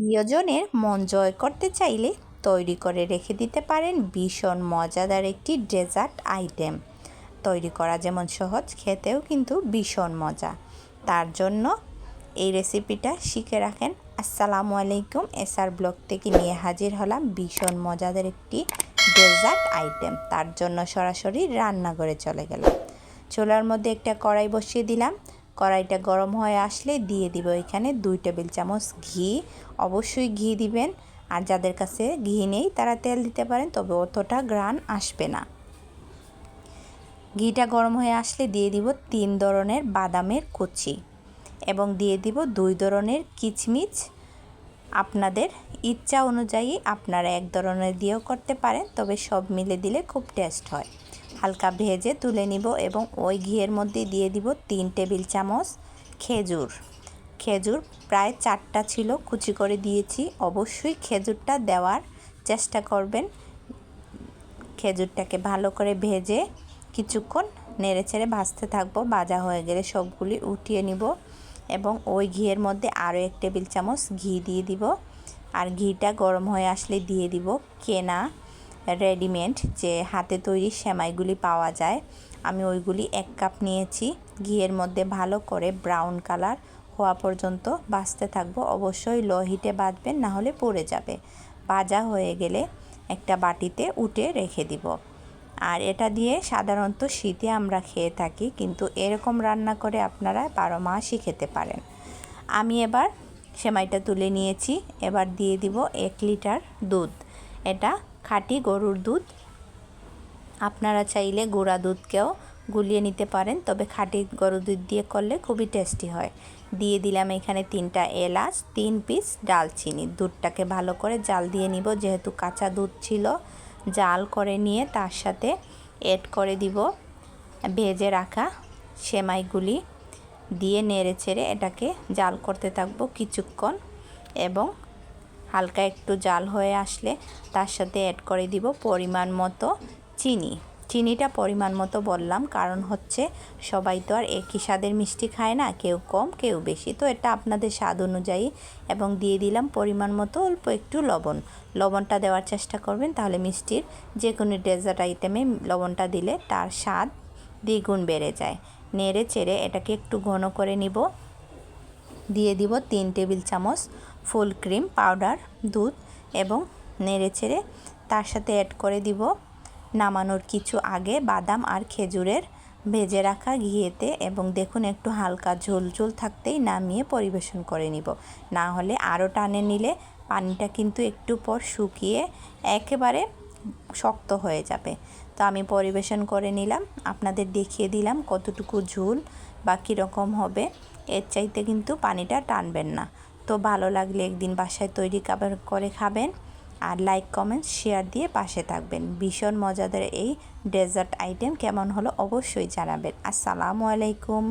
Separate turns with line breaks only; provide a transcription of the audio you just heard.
প্রিয়জনের মন জয় করতে চাইলে তৈরি করে রেখে দিতে পারেন ভীষণ মজাদার একটি ডেজার্ট আইটেম। তৈরি করা যেমন সহজ, খেতেও কিন্তু ভীষণ মজা। তার জন্য এই রেসিপিটা শিখে রাখেন। আসসালামু আলাইকুম এসআর ব্লগ থেকে নিয়ে হাজির হলাম ভীষণ মজাদার একটি ডেজার্ট আইটেম। তার জন্য সরাসরি রান্নাঘরে চলে গেলাম। চুলার মধ্যে একটা কড়াই বসিয়ে দিলাম। কড়াইটা গরম হয়ে আসলে দিয়ে দিব এখানে দুই টেবিল চামচ ঘি। অবশ্যই ঘি দিবেন। আর যাদের কাছে ঘি নেই, তারা তেল দিতে পারেন, তবে অতটা গ্রান আসবে না। ঘিটা গরম হয়ে আসলে দিয়ে দিব তিন ধরনের বাদামের কুচি এবং দিয়ে দিব দুই ধরনের কিচমিচ। আপনাদের ইচ্ছা অনুযায়ী আপনারা এক ধরনের দিয়েও করতে পারেন, তবে সব মিলে দিলে খুব টেস্ট হয়। হালকা ভেজে তুলে নিব এবং ওই ঘিয়ের মধ্যে দিয়ে দিব তিন টেবিল চামচ খেজুর। খেজুর প্রায় চারটা ছিল, কুচি করে দিয়েছি। অবশ্যই খেজুরটা দেওয়ার চেষ্টা করবেন। খেজুরটাকে ভালো করে ভেজে কিছুক্ষণ নেড়ে ছেড়ে ভাজতে থাকব। ভাজা হয়ে গেলে সবগুলি উঠিয়ে নিব এবং ওই ঘিয়ের মধ্যে আরও এক টেবিল চামচ ঘি দিয়ে দিব। আর ঘিটা গরম হয়ে আসলে দিয়ে দিব কেনা রেডিমেড যে হাতে তৈরি সেমাইগুলি পাওয়া যায়। আমি ওইগুলি এক কাপ নিয়েছি। ঘিয়ের মধ্যে ভালো করে ব্রাউন কালার হওয়া পর্যন্ত বাঁচতে থাকব। অবশ্যই লো হিটে বাঁধবেন না হলে পড়ে যাবে। ভাজা হয়ে গেলে একটা বাটিতে উঠে রেখে দিব। আর এটা দিয়ে সাধারণত শীতে আমরা খেয়ে থাকি, কিন্তু এরকম রান্না করে আপনারা বারো মাসই খেতে পারেন। আমি এবার সেমাইটা তুলে নিয়েছি। এবার দিয়ে দিব এক লিটার দুধ। এটা খাঁটি গরুর দুধ। আপনারা চাইলে গুঁড়া দুধকেও গুলিয়ে নিতে পারেন, তবে খাঁটি গরুর দুধ দিয়ে করলে খুবই টেস্টি হয়। দিয়ে দিলাম এখানে তিনটা এলাচ, তিন পিস ডালচিনি। দুধটাকে ভালো করে জাল দিয়ে নিব, যেহেতু কাঁচা দুধ ছিল। জাল করে নিয়ে তার সাথে এড করে দিব ভেজে রাখা সেমাইগুলি। দিয়ে নেড়ে ছেড়ে এটাকে জাল করতে থাকব কিছুক্ষণ এবং হালকা একটু জাল হয়ে আসলে তার সাথে অ্যাড করে দিব পরিমাণ মতো চিনি। চিনিটা পরিমাণ মতো বললাম, কারণ হচ্ছে সবাই তো আর একই স্বাদের মিষ্টি খায় না, কেউ কম, কেউ বেশি। তো এটা আপনাদের স্বাদ অনুযায়ী এবং দিয়ে দিলাম পরিমাণ মতো অল্প একটু লবণ। লবণটা দেওয়ার চেষ্টা করবেন, তাহলে মিষ্টির যে কোনো ডেজার্ট আইটেমে লবণটা দিলে তার স্বাদ দ্বিগুণ বেড়ে যায়। নেড়ে চেড়ে এটাকে একটু ঘন করে নিব। দিয়ে দিব তিন টেবিল চামচ ফুল ক্রিম পাউডার, দুধ এবং নেড়ে চেড়ে তার সাথে অ্যাড করে দিব। নামানোর কিছু আগে বাদাম আর খেজুরের ভেজে রাখা ঘিয়েতে এবং দেখুন একটু হালকা ঝোল ঝোল থাকতেই নামিয়ে পরিবেশন করে নিব। না হলে আরও টানে নিলে পানিটা কিন্তু একটু পর শুকিয়ে একেবারে শক্ত হয়ে যাবে। তো আমি পরিবেশন করে নিলাম। আপনাদের দেখিয়ে দিলাম কতটুকু ঝোল বা কীরকম হবে। এর চাইতে কিন্তু পানিটা টানবেন না। তো ভালো লাগলে একদিন বাসায় তৈরি খাবার করে খাবেন আর লাইক, কমেন্ট, শেয়ার দিয়ে পাশে থাকবেন। ভীষণ মজাদার এই ডেজার্ট আইটেম কেমন হলো অবশ্যই জানাবেন। আসসালামু আলাইকুম।